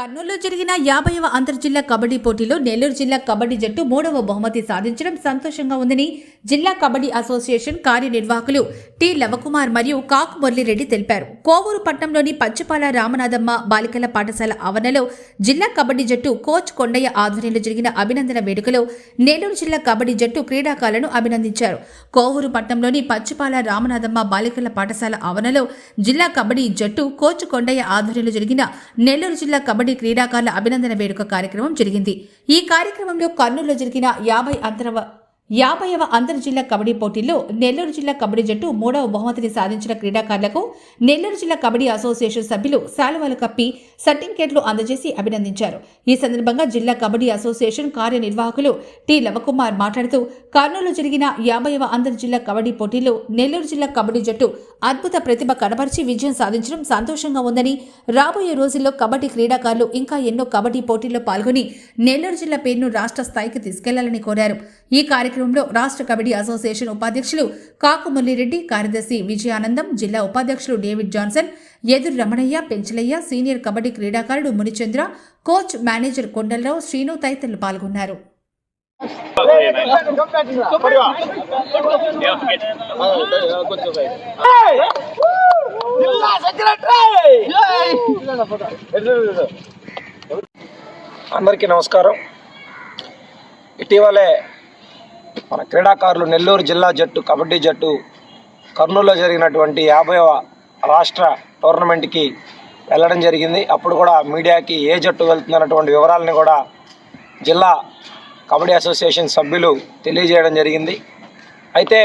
కర్నూలులో జరిగిన యాభైవ అంతర్జిల్లా కబడ్డీ పోటీలో నెల్లూరు జిల్లా కబడ్డీ జట్టు మూడవ బహుమతి సాధించడం సంతోషంగా ఉందని జిల్లా కబడ్డీ అసోసియేషన్ కార్యనిర్వాహకులు టి లవకుమార్ మరియు కాకు మురళిరెడ్డి తెలిపారు. కోవూరు పట్టణంలోని పంచపాల రామనాథమ్మ బాలికల పాఠశాల ఆవరణలో జిల్లా కబడ్డీ జట్టు కోచ్ కొండయ్య ఆధ్వర్యంలో జరిగిన అభినందన వేడుకలో నెల్లూరు జిల్లా కబడ్డీ జట్టు క్రీడాకారులను అభినందించారు. కోవూరు పట్టణంలోని పచ్చిపాల రామనాథమ్మ బాలికల పాఠశాల ఆవరణలో జిల్లా కబడ్డీ జట్టు కోచ్ కొండయ్య ఆధ్వర్యంలో జరిగిన నెల్లూరు జిల్లా కబడ్డీ క్రీడాకారుల అభినందన వేడుక కార్యక్రమం జరిగింది. ఈ కార్యక్రమంలో కర్నూలులో జరిగిన యాభై అంతరవ యాభైవ అంతర్జిల్లా కబడ్డీ పోటీల్లో నెల్లూరు జిల్లా కబడ్డీ జట్టు మూడవ బహుమతిని సాధించిన క్రీడాకారులకు నెల్లూరు జిల్లా కబడ్డీ అసోసియేషన్ సభ్యులు శాలువాలు కప్పి సర్టిఫికేట్లు అందజేసి అభినందించారు. ఈ సందర్భంగా జిల్లా కబడ్డీ అసోసియేషన్ కార్యనిర్వాహకులు టి లవకుమార్ మాట్లాడుతూ కర్నూలు జరిగిన యాభైవ అంతర్జిల్లా కబడ్డీ పోటీల్లో నెల్లూరు జిల్లా కబడ్డీ జట్టు అద్భుత ప్రతిభ కనబరిచి విజయం సాధించడం సంతోషంగా ఉందని రాబోయే రోజుల్లో కబడ్డీ క్రీడాకారులు ఇంకా ఎన్నో కబడ్డీ పోటీల్లో పాల్గొని నెల్లూరు జిల్లా పేరును రాష్ట్ర స్థాయికి తీసుకెళ్ళాలని కోరారు. ఈ కార్యక్రమంలో రాష్ట్ర కబడ్డీ అసోసియేషన్ ఉపాధ్యక్షులు కాకుములిరెడ్డి కార్యదర్శి విజయానందం జిల్లా ఉపాధ్యక్షులు డేవిడ్ జాన్సన్ ఎదురు రమణయ్య పెంచలయ్య సీనియర్ కబడ్డీ క్రీడాకారుడు మునిచంద్ర కోచ్ మేనేజర్ కొండలరావు శ్రీను తదితరులు పాల్గొన్నారు. అందరికీ నమస్కారం. ఇటీవలే మన క్రీడాకారులు నెల్లూరు జిల్లా జట్టు కబడ్డీ జట్టు కర్నూలులో జరిగినటువంటి యాభైవ రాష్ట్ర టోర్నమెంట్కి వెళ్ళడం జరిగింది. అప్పుడు కూడా మీడియాకి ఏ జట్టు వెళ్తుందన్నటువంటి వివరాలని కూడా జిల్లా కబడ్డీ అసోసియేషన్ సభ్యులు తెలియజేయడం జరిగింది. అయితే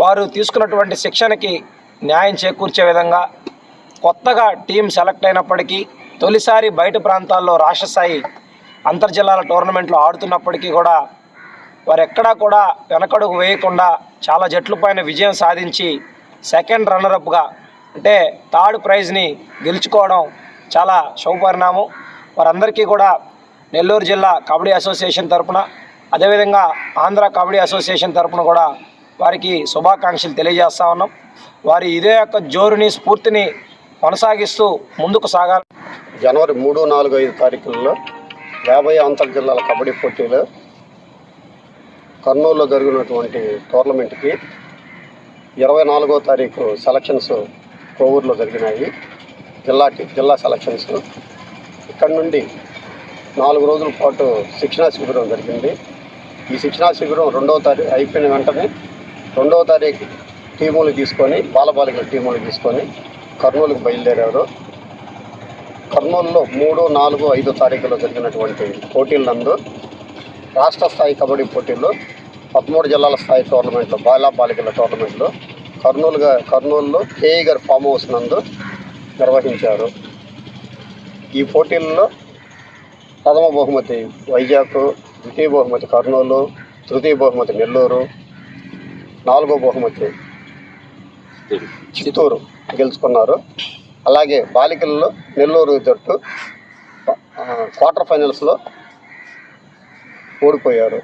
వారు తీసుకున్నటువంటి శిక్షణకి న్యాయం చేకూర్చే విధంగా కొత్తగా టీం సెలెక్ట్ అయినప్పటికీ తొలిసారి బయట ప్రాంతాల్లో రాష్ట్ర స్థాయి అంతర్జిల్లాల టోర్నమెంట్లో ఆడుతున్నప్పటికీ కూడా వారు ఎక్కడా కూడా వెనకడుగు వేయకుండా చాలా జట్ల పైన విజయం సాధించి సెకండ్ రన్నరప్గా అంటే థర్డ్ ప్రైజ్ని గెలుచుకోవడం చాలా శుభపరిణామం. వారందరికీ కూడా నెల్లూరు జిల్లా కబడ్డీ అసోసియేషన్ తరపున అదేవిధంగా ఆంధ్ర కబడ్డీ అసోసియేషన్ తరపున కూడా వారికి శుభాకాంక్షలు తెలియజేస్తా ఉన్నాం. వారి ఇదే యొక్క జోరుని స్ఫూర్తిని కొనసాగిస్తూ ముందుకు సాగాలి. జనవరి మూడు నాలుగు ఐదు తారీఖుల్లో యాభై అంతర్ జిల్లాల కబడ్డీ పోటీలు కర్నూలులో జరిగినటువంటి టోర్నమెంట్కి ఇరవై నాలుగో తారీఖు సెలక్షన్స్ కోవూరులో జరిగినాయి. జిల్లాకి జిల్లా సెలక్షన్స్. ఇక్కడ నుండి నాలుగు రోజుల పాటు శిక్షణా శిబిరం జరిగింది. ఈ శిక్షణా శిబిరం రెండవ తారీఖు అయిపోయిన వెంటనే రెండవ తారీఖు టీములు తీసుకొని బాలబాలికల టీములు తీసుకొని కర్నూలుకు బయలుదేరారు. కర్నూలులో మూడు నాలుగు ఐదు తారీఖులో జరిగినటువంటి పోటీల నందు రాష్ట్ర స్థాయి కబడ్డీ పోటీల్లో పదమూడు జిల్లాల స్థాయి టోర్నమెంట్లో బాలా బాలికల టోర్నమెంట్లో కర్నూలుగా కర్నూలులో కేఈ గారి ఫామ్ హౌస్ నందు నిర్వహించారు. ఈ పోటీల్లో ప్రథమ బహుమతి వైజాగ్ ద్వితీయ బహుమతి కర్నూలు తృతీయ బహుమతి నెల్లూరు నాలుగో బహుమతి చిత్తూరు గెలుచుకున్నారు. అలాగే బాలికల్లో నెల్లూరు జట్టు క్వార్టర్ ఫైనల్స్లో ఓడిపోయారు.